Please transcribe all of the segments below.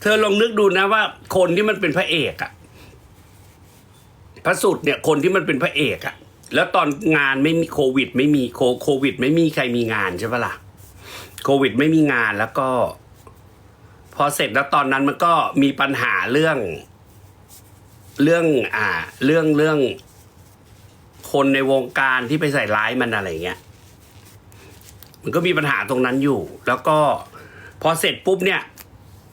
เธอลองนึกดูนะว่า คนที่มันเป็นพระเอกอะพระสุดเนี่ยคนที่มันเป็นพระเอกอะแล้วตอนงานไม่มีโควิด ไม่มีโคโควิด ไม่มีใครมีงานใช่ปะล่ะโควิด ไม่มีงานแล้วก็ พอเสร็จแล้วตอนนั้นมันก็มีปัญหาเรื่อง เรื่อง อ่า เรื่องเรื่อง คนในวงการที่ไปใส่ร้ายมันอะไรเงี้ยมันก็มีปัญหาตรงนั้นอยู่ แล้วก็ พอเสร็จปุ๊บเนี่ย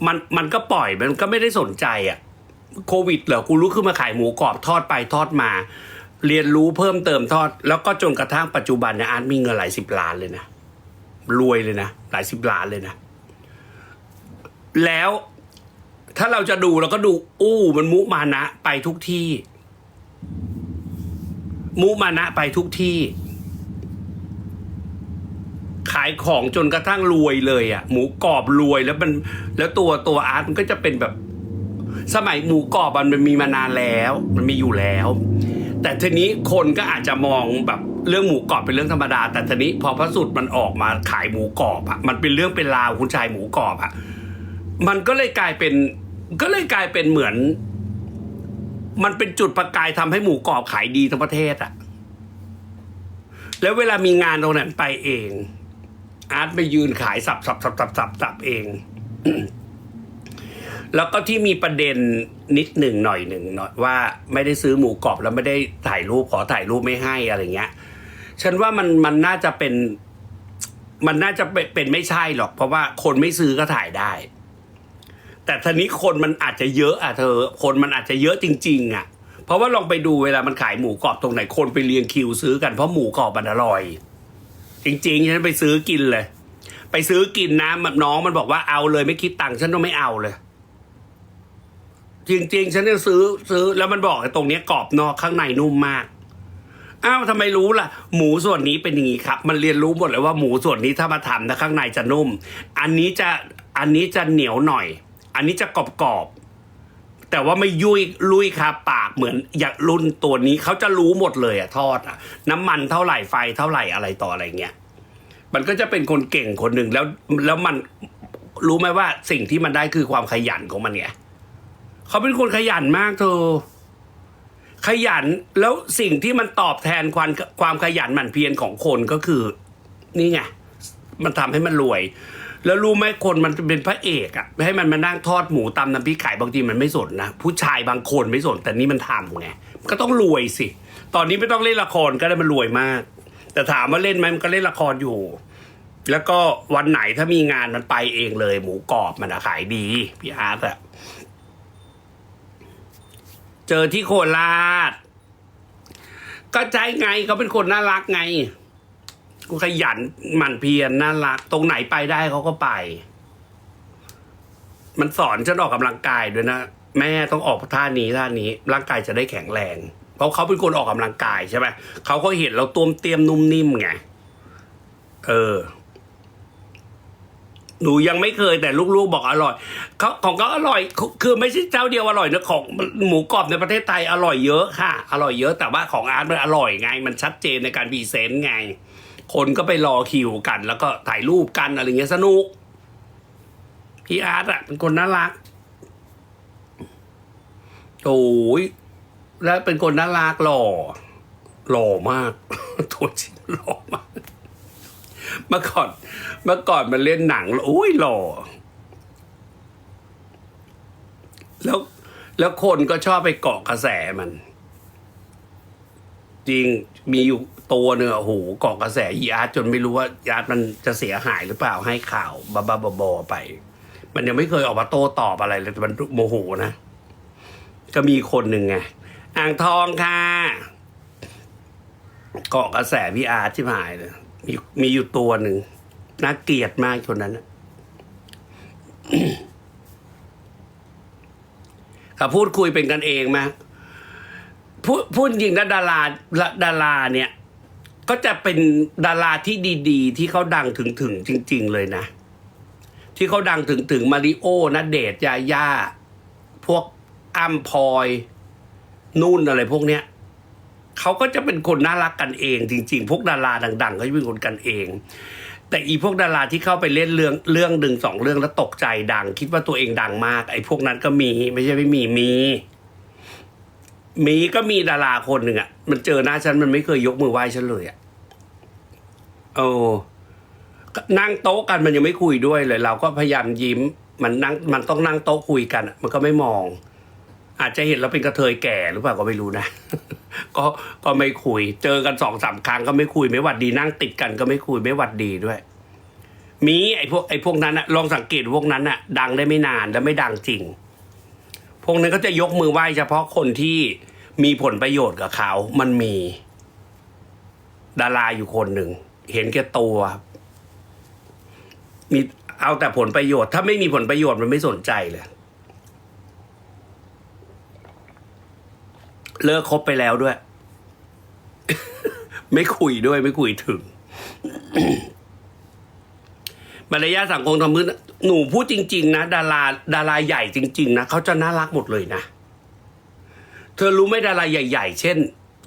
มันมันก็ปล่อยมันก็ไม่ได้สนใจอะ่ะโควิดเหรอกูรู้ขึ้นมาขายหมูกรอบทอดไปทอดมา เรียนรู้เพิ่มเติมทอด แล้วก็จนกระทั่งปัจจุบันเนี่ยอาร์ตมีเงินหลายสิบล้านเลยนะรวยเลยนะหลายสิบล้านเลยนะ แล้วถ้าเราจะดูเราก็ดู อู้มันมุมานะไปทุกที่ มุมานะไปทุกที่ ขายของจนกระทั่งรวยเลยอะ่ะ หมูกรอบรวยแล้วมันแล้วตัวตัวอาร์ตมันก็จะเป็นแบบ สมัยหมูกรอบมันมีมานานแล้ว มันมีอยู่แล้ว แต่ทีนี้คนก็อาจจะมองแบบเรื่องหมูกรอบเป็นเรื่องธรรมดา แต่ทีนี้พอพระสุดมันออกมาขายหมูกรอบอะมันเป็นเรื่องเป็นราวคุณชายหมูกรอบอะมันก็เลยกลายเป็น ก็เลยกลายเป็นเหมือน มันเป็นจุดประกายทำให้หมูกรอบขายดีทั้งประเทศอะแล้วเวลามีงานตรงนั้นไปเอง อาร์ตไปยืนขายสับสับสับสับสับสับเอง แล้วก็ที่มีประเด็นนิดหนึ่งหน่อยหนึ่งหน่อยว่าไม่ได้ซื้อหมูกรอบแล้วไม่ได้ถ่ายรูปขอถ่ายรูปไม่ให้อะไรเงี้ย ฉันว่ามันมันน่าจะเป็น มันน่าจะเป็นเป็นไม่ใช่หรอก เพราะว่าคนไม่ซื้อก็ถ่ายได้ แต่ทีนี้คนมันอาจจะเยอะอะเธอ คนมันอาจจะเยอะจริง ๆ อะ เพราะว่าลองไปดูเวลามันขายหมูกรอบตรงไหนคนไปเรียงคิวซื้อกันเพราะหมูกรอบมันอร่อย จริงๆฉันไปซื้อกินเลย ไปซื้อกินนะมันน้องมันบอกว่าเอาเลยไม่คิดตังค์ฉันต้องไม่เอาเลย จริง ๆ ฉันจะซื้อซื้อแล้วมันบอกไอ้ตรงเนี้ยกรอบนอกข้างในนุ่มมากอ้าวทำไมรู้ล่ะ หมูส่วนนี้เป็นอย่างนี้ครับ มันเรียนรู้หมดเลยว่าหมูส่วนนี้ถ้ามาทำนะข้างในจะนุ่ม อันนี้จะอันนี้จะเหนียวหน่อย อันนี้จะกรอบกรอบ แต่ว่าไม่ยุ่ยลุยคาปากเหมือนอย่างรุ่นตัวนี้เขาจะรู้หมดเลยอะทอดอะน้ำมันเท่าไหร่ไฟเท่าไหร่อะไรต่ออะไรเงี้ยมันก็จะเป็นคนเก่งคนหนึ่งแล้วแล้วมันรู้ไหมว่าสิ่งที่มันได้คือความขยันของมันไงเขาเป็นคนขยันมากเธอขยันแล้วสิ่งที่มันตอบแทนความความขยันหมั่นเพียรของคนก็คือ นี่ไงมันทำให้มันรวย แล้วรู้ไหมคนมันเป็นพระเอกอะให้มันมานั่งทอดหมูตำน้ำพริกไก่บางทีมันไม่สนนะ ผู้ชายบางคนไม่สนแต่นี่มันทำไงก็ต้องรวยสิ ตอนนี้ไม่ต้องเล่นละครก็ได้มันรวยมาก แต่ถามว่าเล่นไหมมันก็เล่นละครอยู่ แล้วก็วันไหนถ้ามีงานมันไปเองเลย หมูกรอบมันอะขายดีพี่อาร์ตอะเจอที่โคราชก็ใจไงเขาเป็นคนน่ารักไง ขยันหมั่นเพียรน่ารัก ตรงไหนไปได้เขาก็ไป มันสอนฉันออกกำลังกายด้วยนะ แม่ต้องออกท่านี้ท่านี้ ร่างกายจะได้แข็งแรง เพราะเขาเป็นคนออกกำลังกายใช่ไหมเขาก็เห็นเราต้วมเตรียมนุ่มนิ่มไงเออหนูยังไม่เคยแต่ลูกๆบอกอร่อยเขาของเขาอร่อยคือคือไม่ใช่เจ้าเดียวอร่อยนะของหมูกรอบในประเทศไทยอร่อยเยอะค่ะ อร่อยเยอะแต่ว่าของอาร์ตมันอร่อยไง มันชัดเจนในการพรีเซนต์ไง คนก็ไปรอคิวกัน แล้วก็ถ่ายรูปกันอะไรเงี้ยสนุก พี่อาร์ตอะเป็นคนน่ารักโอ้ยแล้วเป็นคนน่ารักหล่อ หล่อมาก ตัวจริงหล่อมาก เมื่อก่อน เมื่อก่อนมันเล่นหนังแล้วโอ้ยหล่อ แล้วแล้วคนก็ชอบไปเกาะกระแสมัน จริงมีอยู่ตัวเนื้อะโอ้โหเกาะกระแสอีอาร์ตจนไม่รู้ว่าอีอาร์ตมันจะเสียหายหรือเปล่าให้ข่าวบ้าๆบอๆไป มันยังไม่เคยออกมาโต้ตอบอะไรเลยแต่มันโมโหนะ ก็มีคนหนึ่งไงอ่างทองค่ะเกาะกระแสพี่อาร์ตที่หายเลยมีมีอยู่ตัวหนึ่งน่าเกลียดมากคนนั้นน่ะถ้าพูดคุยเป็นกันเองไหม พูดพูดจริงนะดาราดาราเนี่ย ก็จะเป็นดาราที่ดีๆ ที่เขาดังถึงถึงจริง ๆ เลยนะ ที่เขาดังถึงถึงมาริโอนะเดชยาย่า พวกอ้ำพอยนุ่นอะไรพวกเนี้ยเขาก็จะเป็นคนน่ารักกันเอง จริง ๆ พวกดาราดังๆเขาจะเป็นคนกันเอง แต่อีพวกดาราที่เข้าไปเล่นเรื่องเรื่องดึงสองเรื่องแล้วตกใจดัง คิดว่าตัวเองดังมาก ไอ้พวกนั้นก็มีไม่ใช่ไม่มีมี มีก็มีดาราคนหนึ่งอะมันเจอหน้าฉันมันไม่เคยยกมือไหว้ฉันเลยอะโอ้นั่งโต๊ะกันมันยังไม่คุยด้วยเลย เราก็พยายามยิ้ม มันนั่งมันต้องนั่งโต๊ะคุยกันมันก็ไม่มอง อาจจะเห็นเราเป็นกระเทยแก่หรือเปล่าก็ไม่รู้นะ ก็ก็ไม่คุย เจอกันสองสามครั้งก็ไม่คุยไม่หวัดดีนั่งติดกันก็ไม่คุยไม่หวัดดีด้วย มีไอ้พวกไอ้พวกนั้นอะลองสังเกตพวกนั้นอะดังได้ไม่นานแล้วไม่ดังจริง พวกนั้นก็จะยกมือไหว้เฉพาะคนที่มีผลประโยชน์กับเขา มันมี ดาราอยู่คนหนึ่ง เห็นแก่ตัว มีเอาแต่ผลประโยชน์ ถ้าไม่มีผลประโยชน์มันไม่สนใจเลย เลิกคบไปแล้วด้วย ไม่คุยด้วยไม่คุยถึง มารยาทสังคมทำมือหนูพูดจริง ๆ นะ ดาราดาราใหญ่จริง ๆ นะเขาจะน่ารักหมดเลยนะ เธอรู้ไหมดาราใหญ่ ๆ เช่น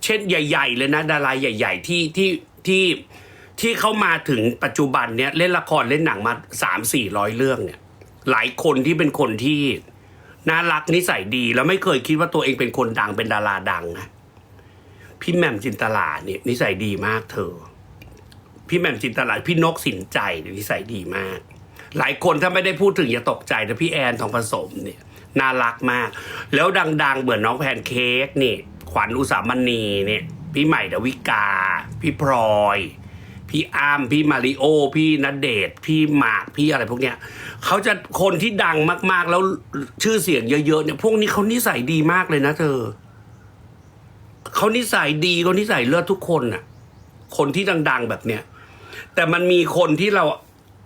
เช่นใหญ่ ๆ เลยนะ ดาราใหญ่ ๆ ที่ที่ที่ที่เขามาถึงปัจจุบันเนี้ยเล่นละครเล่นหนังมาสามสี่ร้อยเรื่องเนี่ย หลายคนที่เป็นคนที่น่ารักนิสัยดี แล้วไม่เคยคิดว่าตัวเองเป็นคนดังเป็นดาราดังนะพี่แหม่มจินตลาเนี่ยนิสัยดีมากเธอ พี่แหม่มจินตลาพี่นกสินใจนิสัยดีมาก หลายคนถ้าไม่ได้พูดถึงอย่าตกใจนะพี่แอนทองผสมเนี่ยน่ารักมาก แล้วดังๆเหมือนน้องแพนเค้กนี่ ขวัญอุสามณีเนี่ย พี่ใหม่ดาวิกา พี่พลอย พี่อ้ามพี่มาริโอ พี่ณเดชน์พี่หมากพี่อะไรพวกเนี้ยเขาจะคนที่ดังมากๆ แล้วชื่อเสียงเยอะๆเนี่ยพวกนี้เขานิสัยดีมากเลยนะเธอเขานิสัยดีเขานิสัยเลิศทุกคนน่ะ คนที่ดัง ๆแบบเนี้ย แต่มันมีคนที่เรา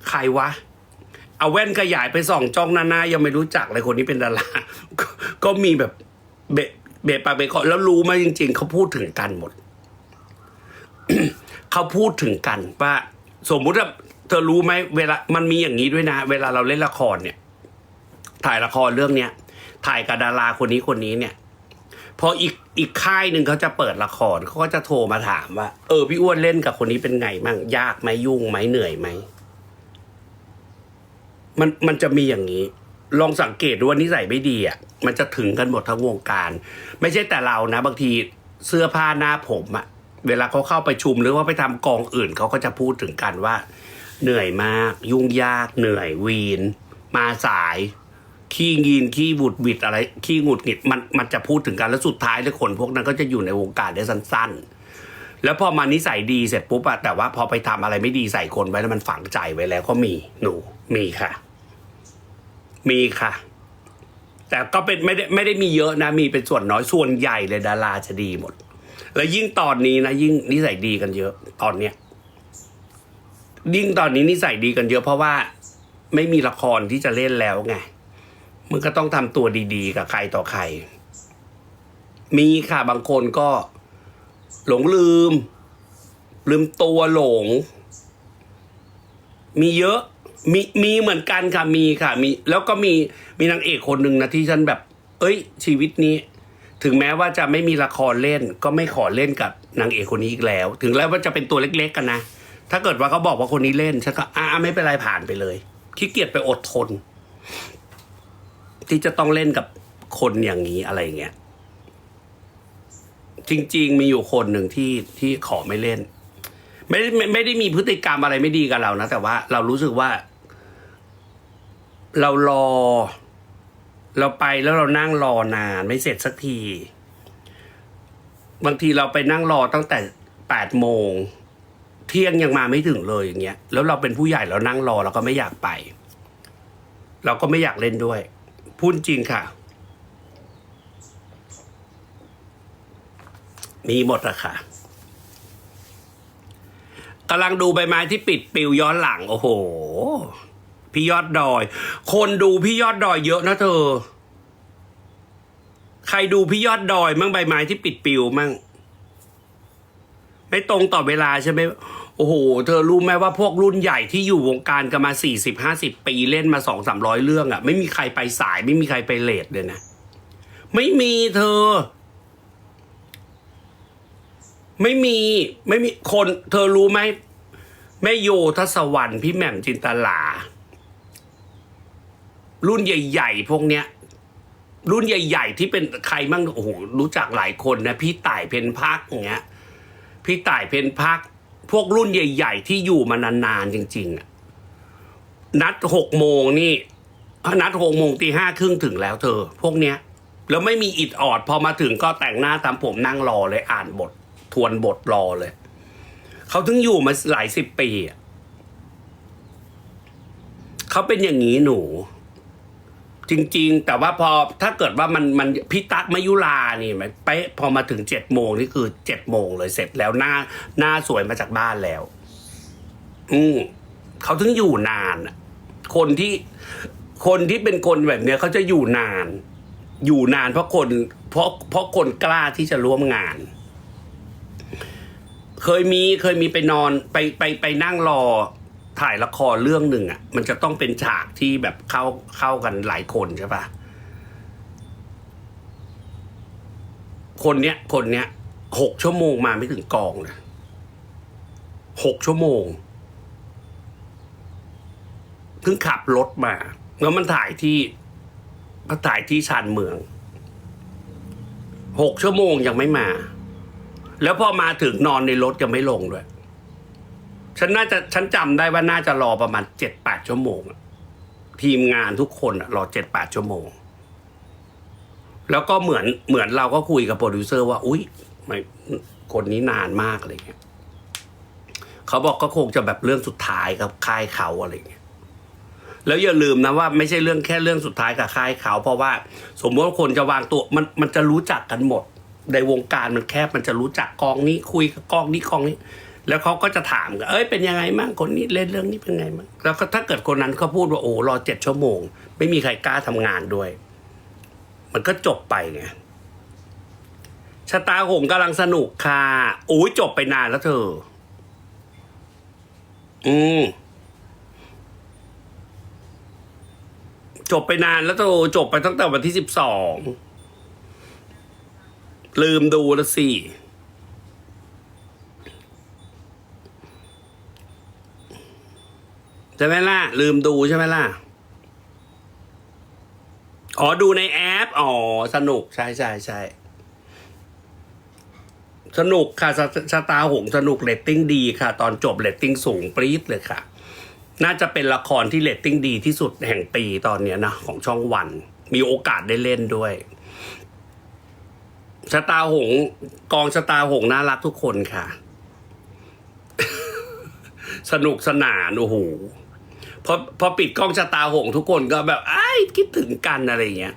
ใครวะ เอาแว่นขยายไปส่องจ้องหน้าหน้ายังไม่รู้จักเลยคนนี้เป็นดาราก็ก็มีแบบเบะเบะปากเบะคอแล้วรู้ไหมาจริง ๆ เขาพูดถึงกันหมด เขาพูดถึงกันว่า สมมุติว่าเธอรู้ไหมเวลามันมีอย่างนี้ด้วยนะ เวลาเราเล่นละครเนี่ย ถ่ายละครเรื่องเนี้ยถ่ายกับดาราคนนี้คนนี้เนี่ย พออีกอีกค่ายหนึ่งเขาจะเปิดละครเขาก็จะโทรมาถามว่า เออพี่อ้วนเล่นกับคนนี้เป็นไงมั่งยากไหมยุ่งไหมเหนื่อยไหมมันมันจะมีอย่างนี้ ลองสังเกตดูว่านิสัยไม่ดีอะมันจะถึงกันหมดทั้งวงการ ไม่ใช่แต่เรานะ บางทีเสื้อผ้าหน้าผมอะ เวลาเขาเข้าไปชุมหรือว่าไปทำกองอื่นเขาก็จะพูดถึงกันว่า เหนื่อยมาก ยุ่งยากเหนื่อยวีน มาสาย ขี้งีนขี้บุดบิดอะไร ขี้หงุดหงิดมันมันจะพูดถึงกันแล้วสุดท้ายแล้วคนพวกนั้นก็จะอยู่ในวงการได้สั้น ๆ แล้วพอมานิสัยดีเสร็จปุ๊บอะแต่ว่าพอไปทำอะไรไม่ดีใส่คนไว้แล้วมันฝังใจไว้แล้วก็มีหนูมีค่ะ มีค่ะ แต่ก็เป็นไม่ได้ไม่ได้มีเยอะนะ มีเป็นส่วนน้อยส่วนใหญ่เลยดาราจะดีหมด แล้วยิ่งตอนนี้นะยิ่งนิสัยดีกันเยอะตอนเนี้ยยิ่งตอนนี้นิสัยดีกันเยอะเพราะว่าไม่มีละครที่จะเล่นแล้วไง มึงก็ต้องทำตัวดีๆ กับใครต่อใคร มีค่ะบางคนก็ หลงลืม ลืมตัวหลง มีเยอะ มีมีเหมือนกันค่ะมีค่ะ มีแล้วก็มีมีนางเอกคนหนึ่งนะที่ฉันแบบ เอ้ย ชีวิตนี้ ถึงแม้ว่าจะไม่มีละครเล่น ก็ไม่ขอเล่นกับนางเอกคนนี้อีกแล้ว ถึงแล้วว่าจะเป็นตัวเล็ก ๆ กันนะถ้าเกิดว่าเขาบอกว่าคนนี้เล่นฉันก็อ่าไม่เป็นไรผ่านไปเลยขี้เกียจไปอดทน ที่จะต้องเล่นกับคนอย่างนี้อะไรเงี้ย จริง ๆ มีอยู่คนหนึ่งที่ที่ขอไม่เล่น ไม่ได้ไม่ไม่ได้มีพฤติกรรมอะไรไม่ดีกับเรานะ แต่ว่าเรารู้สึกว่า เรารอ เราไปแล้วเรานั่งรอนานไม่เสร็จสักที บางทีเราไปนั่งรอตั้งแต่แปดโมงเที่ยงยังมาไม่ถึงเลยอย่างเงี้ย แล้วเราเป็นผู้ใหญ่เรานั่งรอเราก็ไม่อยากไป เราก็ไม่อยากเล่นด้วย พูดจริงค่ะ มีหมดอะค่ะกำลังดูใบไม้ที่ปิดปิวย้อนหลัง โอ้โห พี่ยอดดอย คนดูพี่ยอดดอยเยอะนะเธอ ใครดูพี่ยอดดอยมั่งใบไม้ที่ปิดปิวมั่งไม่ตรงต่อเวลาใช่ไหม โอ้โห เธอรู้ไหมว่าพวกรุ่นใหญ่ที่อยู่วงการกันมาสี่สิบห้าสิบปีเล่นมาสองสามร้อยเรื่องอะ่ะ ไม่มีใครไปสาย ไม่มีใครไปเลทเลยนะ ไม่มีเธอ ไม่มีไม่มีคน เธอรู้ไหมแม่โยทศวรรณพี่แหม่มจินตลา รุ่นใหญ่ ๆ พวกเนี้ย รุ่นใหญ่ ๆ ที่เป็นใครมั่งโอ้โหรู้จักหลายคนนะ พี่ต่ายเพนพักอย่างเงี้ย พี่ต่ายเพนพัก พวกรุ่นใหญ่ ๆ ที่อยู่มานานๆจริงๆอะนัดหกโมงนี่นัดหกโมงตีห้าครึ่งถึงแล้วเธอ พวกเนี้ย แล้วไม่มีอิดออด พอมาถึงก็แต่งหน้าตามผมนั่งรอเลยอ่านบท ทวนบทรอเลย เขาถึงอยู่มาหลายสิบปีเขาเป็นอย่างนี้หนู จริง ๆ แต่ว่าพอถ้าเกิดว่ามันมันพี่ตั๊กมายุลานี่มันเป๊ะพอมาถึงเจ็ดโมงนี่คือเจ็ดโมงเลยเสร็จแล้วหน้าหน้าสวยมาจากบ้านแล้ว อืมเขาถึงอยู่นานคนที่คนที่เป็นคนแบบเนี้ยเขาจะอยู่นาน อยู่นานเพราะคน เพราะเพราะคนกล้าที่จะร่วมงาน เคยมีเคยมีไปนอนไปไปไปนั่งรอ ถ่ายละครเรื่องหนึ่งอะ มันจะต้องเป็นฉากที่แบบเข้าเข้ากันหลายคนใช่ปะคนเนี้ย คนเนี้ยหกชั่วโมงมาไม่ถึงกองเลยหกชั่วโมงเพิ่งขับรถมา แล้วมันถ่ายที่มันถ่ายที่ชานเมืองหกชั่วโมงยังไม่มา แล้วพอมาถึงนอนในรถยังไม่ลงด้วย ฉันน่าจะฉันจำได้ว่าน่าจะรอประมาณเจ็ดแปดชั่วโมงอะทีมงานทุกคนอะรอเจ็ดแปดชั่วโมง แล้วก็เหมือนเหมือนเราก็คุยกับโปรดิวเซอร์ว่า อุ๊ยไม่คนนี้นานมากอะไรเงี้ยเขาบอกก็คงจะแบบเรื่องสุดท้ายกับค่ายเขาอะไรเงี้ยแล้วอย่าลืมนะว่าไม่ใช่เรื่องแค่เรื่องสุดท้ายกับค่ายเขา เพราะว่าสมมติว่าคนจะวางตัวมันมันจะรู้จักกันหมด ในวงการมันแคบมันจะรู้จักกองนี้คุยกับกองนี้กองนี้ แล้วเขาก็จะถามกันเอ้ยเป็นยังไงมั่งคนนี้เล่นเรื่องนี้เป็นไงมั่งแล้วก็ถ้าเกิดคนนั้นเขาพูดว่าโอ้รอเจ็ดชั่วโมง ไม่มีใครกล้าทำงานด้วย มันก็จบไปไงชะตาหงส์กำลังสนุกค่ะโอ้ยจบไปนานแล้วเธอ อืมจบไปนานแล้วโตจบไปตั้งแต่วันที่สิบสองลืมดูแล้วสิ ช่ไหมล่ะ ลืมดูใช่ไหมล่ะ อ๋อ ดูในแอป อ๋อ สนุก ใช่ใช่ใช่สนุกค่ะสชะตาหงสนุกเรตติ้งดีค่ะ ตอนจบเรตติ้งสูงปรี๊ดเลยค่ะ น่าจะเป็นละครที่เรตติ้งดีที่สุดแห่งปีตอนเนี้ยนะของช่องวัน มีโอกาสได้เล่นด้วยชะตาหง กองชะตาหงน่ารักทุกคนค่ะ สนุกสนานโอ้โห พอพอปิดกล้องชะตาหงทุกคนก็แบบไอ้คิดถึงกันอะไรเงี้ย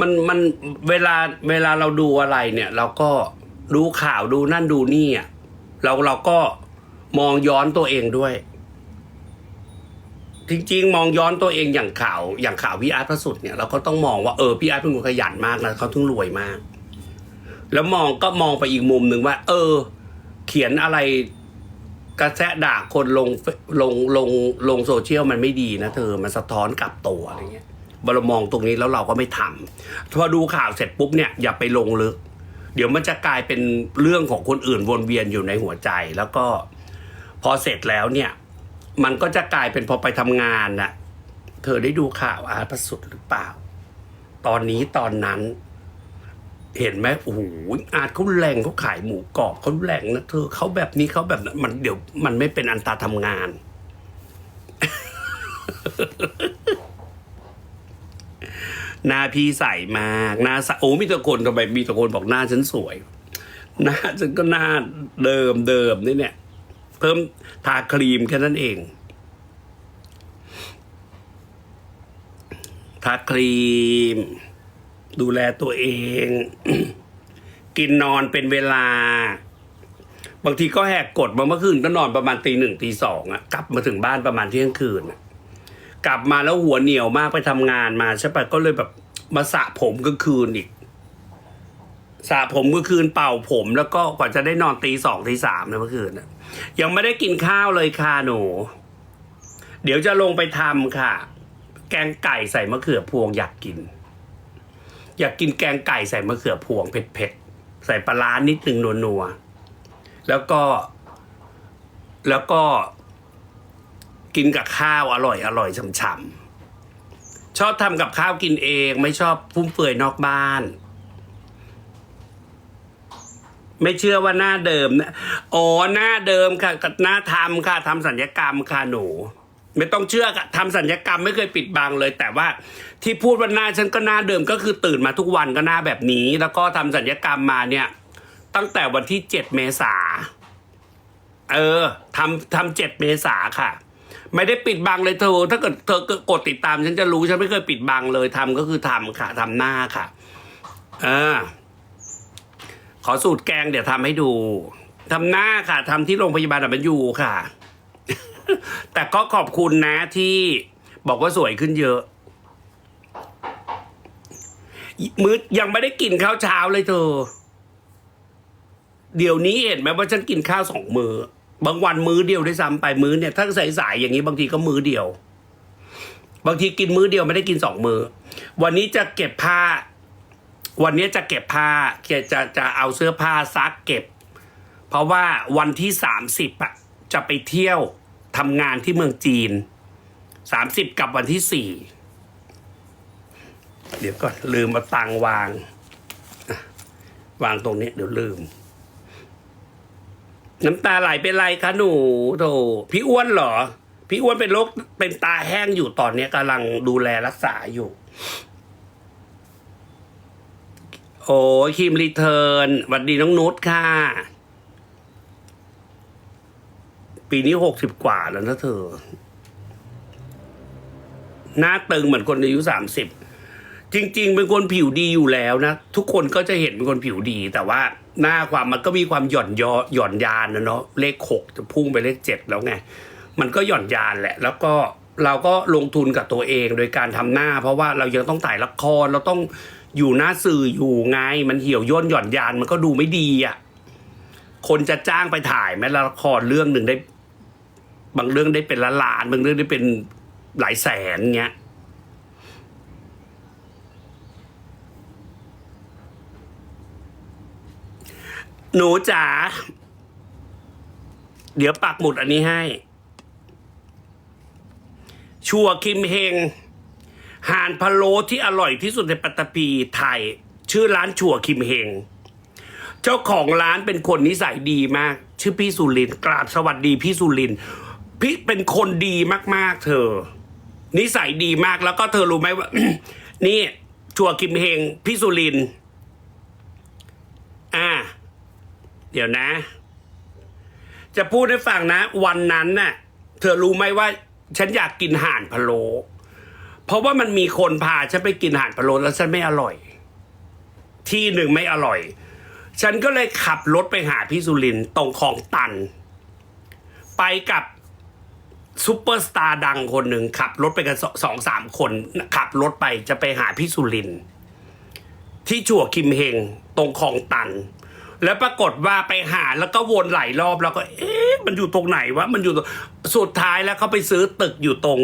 มันมันเวลาเวลาเราดูอะไรเนี่ย เราก็ดูข่าวดูนั่นดูนี่อะเราเราก็มองย้อนตัวเองด้วย จริงๆ มองย้อนตัวเองอย่างข่าว อย่างข่าวพี่อาร์ตพระสุดเนี่ยเราก็ต้องมองว่าเออพี่อาร์ตเป็นคนขยันมากนะเขาถึงรวยมาก แล้วมองก็มองไปอีกมุมหนึ่งว่า เออ เขียนอะไร กระแสด่าคนลงลงลงลงโซเชียลมันไม่ดีนะเธอมันสะท้อนกลับตัวอะไรเงี้ยเรามองตรงนี้แล้วเราก็ไม่ทำพอดูข่าวเสร็จปุ๊บเนี่ยอย่าไปลงลึก เดี๋ยวมันจะกลายเป็นเรื่องของคนอื่นวนเวียนอยู่ในหัวใจ แล้วก็พอเสร็จแล้วเนี่ย มันก็จะกลายเป็นพอไปทำงานน่ะ เธอได้ดูข่าวอาร์ตพระสุดหรือเปล่า ตอนนี้ตอนนั้น เห็นไหมโอ้โหอาร์ตเขาแรงเขาขายหมูกรอบเขาแรงนะเธอเขาแบบนี้เขาแบบนั้นมันเดี๋ยวมันไม่เป็นอันตาทำงาน หน้าพี่ใสมากหน้าสโอ้มีต่คนทำไมมีต่คนบอกหน้าฉันสวย หน้าฉันก็หน้าเดิมเดิมนี่เนี่ย เพิ่มทาครีมแค่นั้นเองทาครีม ดูแลตัวเอง กินนอนเป็นเวลา บางทีก็แหกกฎมาเมื่อคืนก็นอนประมาณตีหนึ่งตีสองอะกลับมาถึงบ้านประมาณเที่ยงคืนกลับมาแล้วหัวเหนียวมากไปทำงานมาใช่ปะก็เลยแบบมาสระผมกลางคืนอีกสระผมกลางคืนเป่าผม แล้วก็กว่าจะได้นอนตีสองตีสามนะเมื่อคืนยังไม่ได้กินข้าวเลยค่ะหนู เดี๋ยวจะลงไปทำค่ะ แกงไก่ใส่มะเขือพวงอยากกิน อยากกินแกงไก่ใส่มะเขือพวงเผ็ดๆ ใส่ปลาร้านิดหนึ่งนัวๆ แล้วก็ แล้วก็กินกับข้าวอร่อยอร่อยฉ่ำๆ ชอบทำกับข้าวกินเองไม่ชอบฟุ่มเฟือยนอกบ้าน ไม่เชื่อว่าหน้าเดิมนะอ๋อหน้าเดิมค่ะกับหน้าทำค่ะทำสัญญกรรมค่ะหนู ไม่ต้องเชื่อค่ะทำสัญญกรรมไม่เคยปิดบังเลย แต่ว่า ที่พูดว่าหน้าฉันก็หน้าเดิมก็คือตื่นมาทุกวันก็หน้าแบบนี้ แล้วก็ทำสัญญกรรมมาเนี่ย ตั้งแต่วันที่เจ็ดเมษาเออทำทำเจ็ดเมษาค่ะ ไม่ได้ปิดบังเลยเธอ ถ้าเกิดเธอกดติดตาม ฉันจะรู้ฉันไม่เคยปิดบังเลยทำก็คือทำค่ะทำหน้าค่ะเออขอสูตรแกงเดี๋ยวทำให้ดูทำหน้าค่ะทำที่โรงพยาบาลดับเบิลยูค่ะ แต่ก็ขอบคุณนะที่บอกว่าสวยขึ้นเยอะ มื้อยังไม่ได้กินข้าวเช้าเลยเธอ เดี๋ยวนี้เห็นไหมว่าฉันกินข้าวสองมือบางวันมื้อเดียวด้วยซ้ำไปมื้อเนี่ยถ้าสายๆอย่างนี้บางทีก็มื้อเดียว บางทีกินมื้อเดียวไม่ได้กินสองมื้อวันนี้จะเก็บผ้า วันนี้จะเก็บผ้าจะจะจะเอาเสื้อผ้าซักเก็บ เพราะว่าวันที่สามสิบอะจะไปเที่ยวทำงานที่เมืองจีนสามสิบกับวันที่สี่ เดี๋ยวก่อนลืมมาตังวาง วางตรงนี้เดี๋ยวลืม น้ำตาไหลเป็นไรคะหนูโถพี่อ้วนเหรอ พี่อ้วนเป็นโรคเป็นตาแห้งอยู่ตอนนี้กำลังดูแลรักษาอยู่ โอ้ยคิมรีเทิร์นหวัดดีน้องนุชค่ะ ปีนี้หกสิบกว่าแล้วนะเธอหน้าตึงเหมือนคนอายุสามสิบ จริง ๆ เป็นคนผิวดีอยู่แล้วนะ ทุกคนก็จะเห็นเป็นคนผิวดี แต่ว่าหน้าความมันก็มีความหย่อนยอหย่อนยานนะเนาะเลขหกจะพุ่งไปเลขเจ็ดแล้วไงมันก็หย่อนยานแหละ แล้วก็เราก็ลงทุนกับตัวเองโดยการทำหน้า เพราะว่าเรายังต้องถ่ายละครเราต้องอยู่หน้าสื่ออยู่ไง มันเหี่ยวย่นหย่อนยานมันก็ดูไม่ดีอะคนจะจ้างไปถ่ายแม้ละครเรื่องหนึ่งได้ บางเรื่องได้เป็นละล้านบางเรื่องได้เป็นหลายแสนเงี้ย หนูจ๋า เดี๋ยวปักหมุดอันนี้ให้ ชัวคิมเฮงห่านพะโล้ที่อร่อยที่สุดในปัตตภีไทย ชื่อร้านชัวคิมเฮง เจ้าของร้านเป็นคนนิสัยดีมาก ชื่อพี่สุรินกราบสวัสดีพี่สุรินพี่เป็นคนดีมาก ๆ เธอ นิสัยดีมากแล้วก็เธอรู้ไหมว่า นี่ชัวคิมเฮงพี่สุรินทร์อ่า เดี๋ยวนะ จะพูดให้ฟังนะ วันนั้นน่ะ เธอรู้ไหมว่า ฉันอยากกินห่านพะโล้เพราะว่ามันมีคนพาฉันไปกินห่านพะโล้แล้วฉันไม่อร่อย ที่หนึ่งไม่อร่อย ฉันก็เลยขับรถไปหาพี่สุรินตรงคลองตัน ไปกับซูเปอร์สตาร์ดังคนหนึ่งขับรถไปกันสองสามคนขับรถไปจะไปหาพี่สุรินที่จั่วคิมเฮงตรงคลองตัน แล้วปรากฏว่าไปหาแล้วก็วนหลายรอบแล้วก็ เอ๊ะมันอยู่ตรงไหนวะมันอยู่ตรงสุดท้ายแล้วเขาไปซื้อตึกอยู่ตรง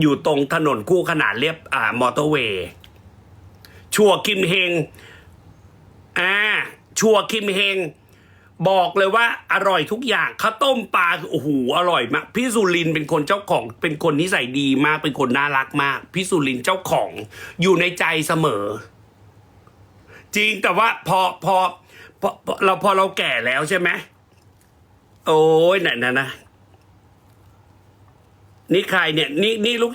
อยู่ตรงถนนคู่ขนานเรียบอ่ามอเตอร์เวย์ชัวคิมเฮงอ่าชัวคิมเฮงบอกเลยว่าอร่อยทุกอย่างข้าวต้มปลาโอ้โหอร่อยมากพี่สุรินเป็นคนเจ้าของ เป็นคนนิสัยดีมากเป็นคนน่ารักมากพี่สุรินเจ้าของอยู่ในใจเสมอ จริงแต่ว่าพอพอ พอพอเราพอเราแก่แล้วใช่ไหมโอ้ยนั่นนะนะนี่ใครเนี่ยนี่นี่ลูก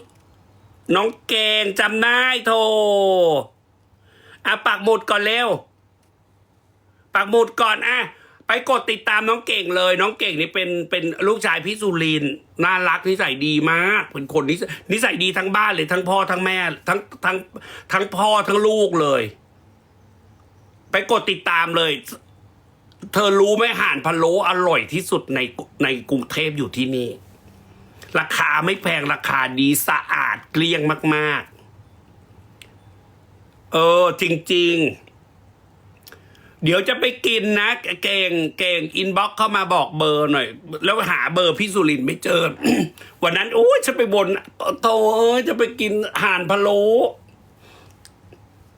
น้องเกงจำได้โทอะปักหมุดก่อนเร็ว ปักหมุดก่อนอะไปกดติดตามน้องเก่งเลย น้องเก่งนี่เป็นเป็นลูกชายพี่สุรินน่ารักนิสัยดีมาก เป็นคนนิสนิสัยดีทั้งบ้านเลยทั้งพ่อทั้งแม่ ทั้งทั้งทั้งพ่อทั้งลูกเลย ไปกดติดตามเลย เธอรู้ไหมห่านพะโล้อร่อยที่สุดในในกรุงเทพอยู่ที่นี่ ราคาไม่แพงราคาดีสะอาดเกลี้ยงมาก ๆ เออ จริง ๆ เดี๋ยวจะไปกินนะ เก่งเก่งอินบ็อกเข้ามาบอกเบอร์หน่อย แล้วหาเบอร์พี่สุรินไม่เจอ วันนั้นโอ้ยฉันไปบนโตเอ้ยจะไปกินห่านพะโล้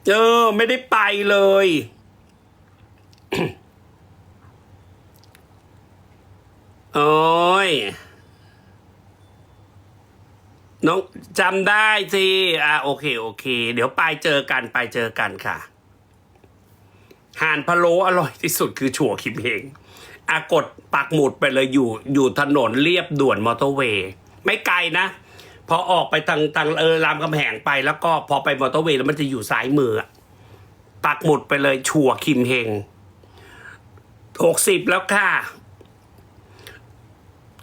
เออ ไม่ได้ไปเลย โอ้ย น้องจำได้สิ อ่าโอเค โอเค เดี๋ยวไปเจอกันไปเจอกันค่ะห่านพะโล้อร่อยที่สุดคือถั่วคิมเฮงอากดปักหมุดไปเลยอยู่อยู่ถนนเรียบด่วนมอเตอร์เวย์ ไม่ไกลนะ พอออกไปทางทางเออรามคำแหงไปแล้วก็พอไปมอเตอร์เวย์แล้วมันจะอยู่ซ้ายมือปักหมุดไปเลยถั่วคิมเฮง หกสิบแล้วค่ะ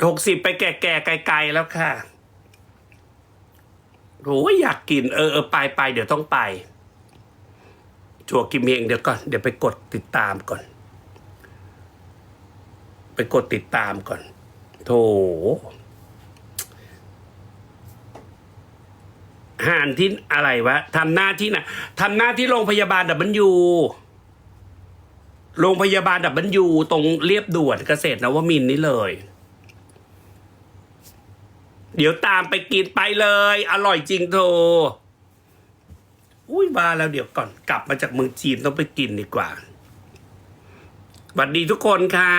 หกสิบไปแก่ๆไกลๆแล้วค่ะโอ้ยอยากกินเออเออไปไปเดี๋ยวต้องไปจัวกิมเฮงเดี๋ยวก่อนเดี๋ยวไปกดติดตามก่อน ไปกดติดตามก่อนโถห่านที่อะไรวะทำหน้าที่นะทำหน้าที่โรงพยาบาลดับเบิลยู โรงพยาบาลดับเบิลยูตรงเรียบด่วนเกษตรนวมินนี่เลย เดี๋ยวตามไปกินไปเลย อร่อยจริงโทอุ้ยมาแล้วเดี๋ยวก่อนกลับมาจากเมืองจีนต้องไปกินดีกว่าสวัสดีทุกคนค่ะ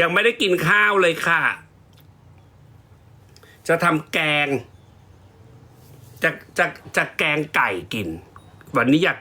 ยังไม่ได้กินข้าวเลยค่ะ จะทำแกง จะจะจะแกงไก่กิน วันนี้อยาก